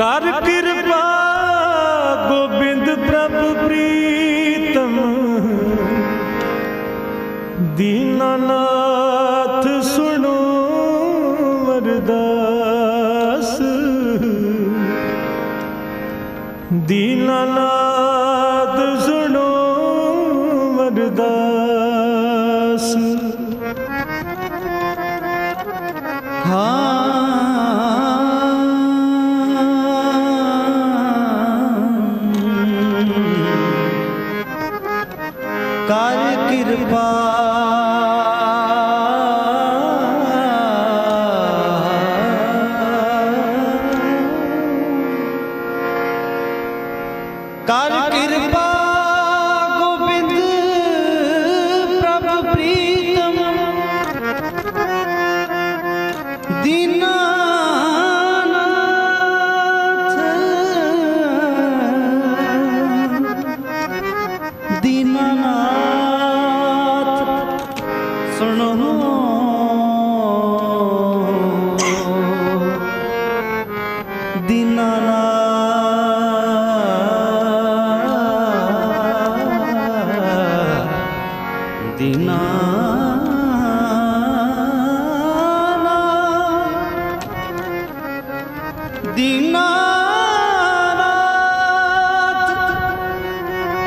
ਕਰ ਕਿਰਪਾ ਗੋਬਿੰਦ ਪ੍ਰਭ ਪ੍ਰੀਤਮ। ਦੀਨਾਨਾਥ ਸੁਣੋ ਵਰਦਾਸ ਦੀਨਾਨਾਥ ਸੁਣੋ ਵਰਦਾਸ ਦੀਨਾਨਾਥ ਸੁਣ ਦੀਨਾਨਾਥ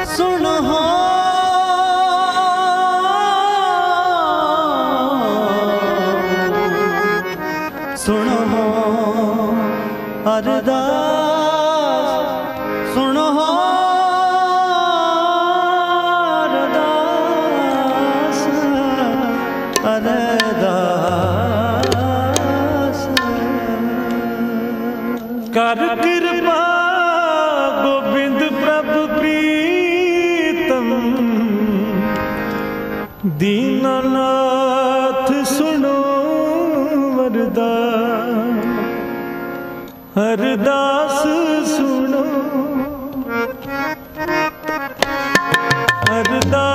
ਸੁਣੋ ਸੁਣੋ ਅਰਦਾਸ। ਕਿਰਪਾ ਗੋਬਿੰਦ ਪ੍ਰਭ ਪ੍ਰੀਤਮ। ਦੀਨਾਨਾਥ ਸੁਣੋ ਵਰਦਾ ਹਰਦਾਸ ਸੁਣੋ। ਹਰਦਾਸ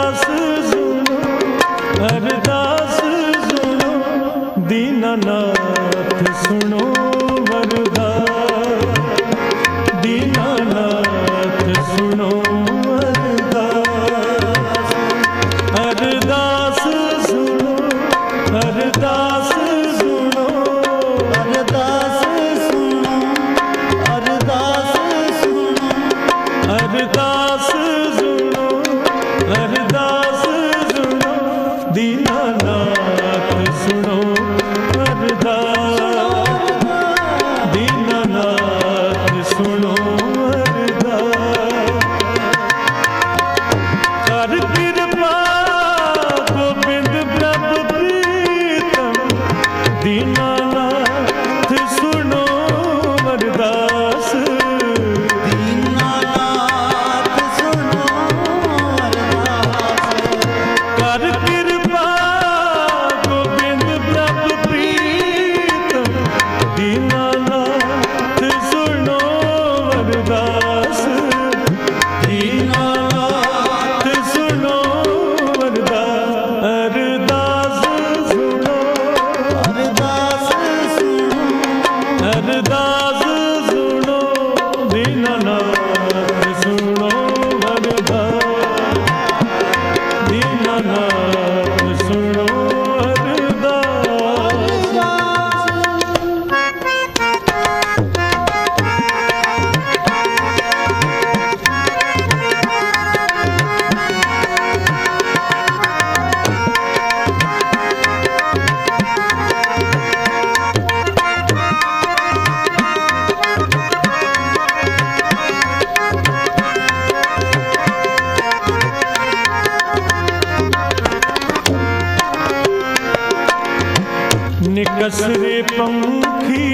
ਨਿਕਸਰੇ ਪੰਖੀ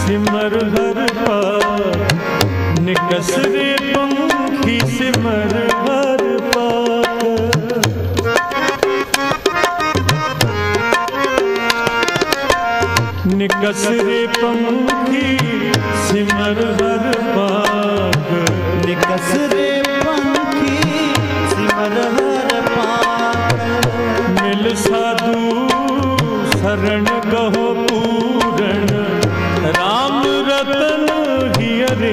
ਸਿਮਰ ਹਰ ਪਾਤ ਨਿਕਸਰੇ ਪੰਖੀ ਸਿਮਰ ਹਰ ਪਾਤ ਨਿਕਸਰੇ ਪੰਖੀ ਸਿਮਰ ਹਰ ਪਾਕ। ਨਿਕਸਰੇ ਪੰਖੀ ਸਿਮਰ ਹਰ ਪਾਕ। ਮਿਲ ਸਾਧੂ ਸ਼ਰਨ ਕਹੋ ਪੂਰਨ RAM ਰਤਨ ਹੀਰ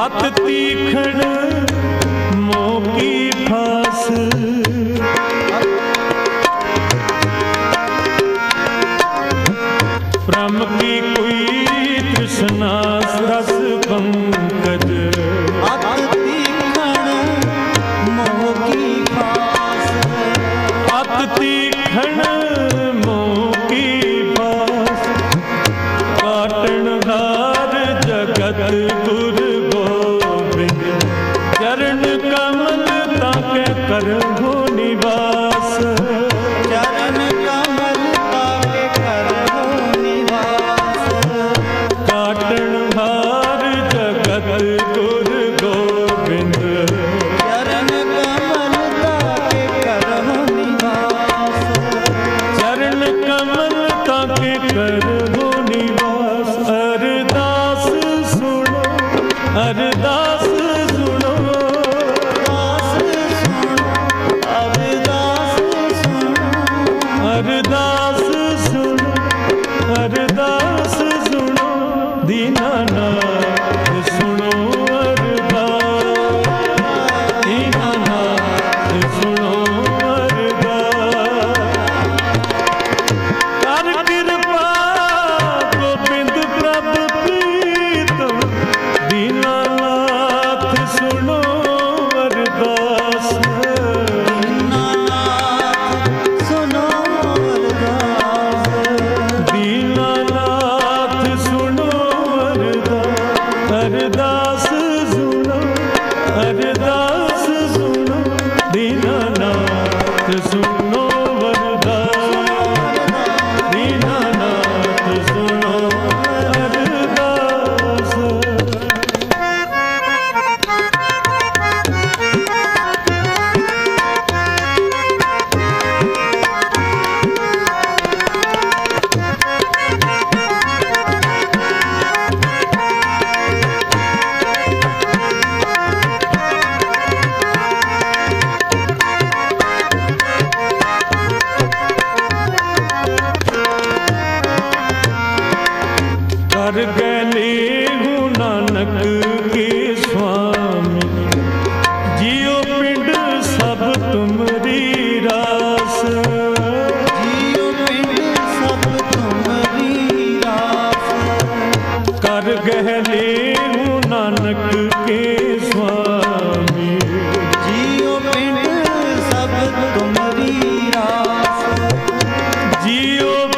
ਹਾਥ ਤੀਖਣ ਪਹਿਲੇ ਨਾਨਕ ਕੇ ਸੁਆਮੀ ਜੀਉ ਪਿੰਡ ਸਭ ਤੁਮਰੀ ਰਾਸ।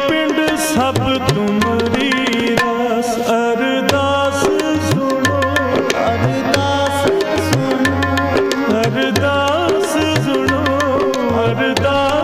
ਪਿੰਡ ਸਭ ਤੁਮਰੀ ਰਾਸ। ਸੁਣੋ। ਅਰਦਾਸ ਸੁਣੋ। ਅਰਦਾਸ ਸੁਣੋ। ਅਰਦਾਸ